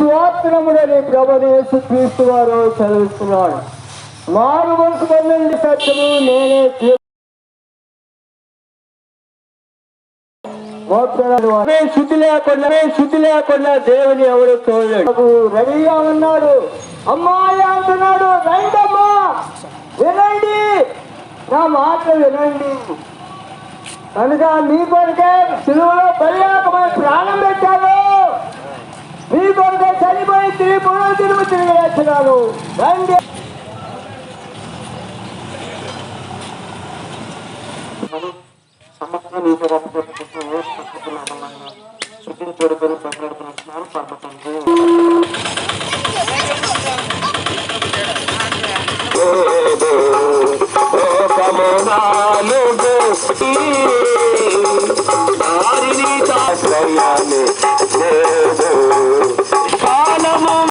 మాత్రముడని ప్రభునేసు క్రీస్తు వారు చదివిస్తున్నాడు. మారు మనసు పొందండి సత్యము నేనే అదే శుద్ధి లేకుండా అదే శుద్ధి లేకుండా దేవుని ఎవరు చూడలేడు రవిగా ఉన్నాడు. అమ్మాయి అంటున్నాడు రండమ్మా వినండి. నా మాట వినండి. కనుక మీ కొరకే సిలువలో బలి ప్రాణం పెట్టాను మీ కొరకే చనిపోయి తిరిగి తిరుగు రండి సమస్య చూడుకొని మాట్లాడుకుంటున్నాను పర్వతండి ఆశ్రయాన్ని లేదు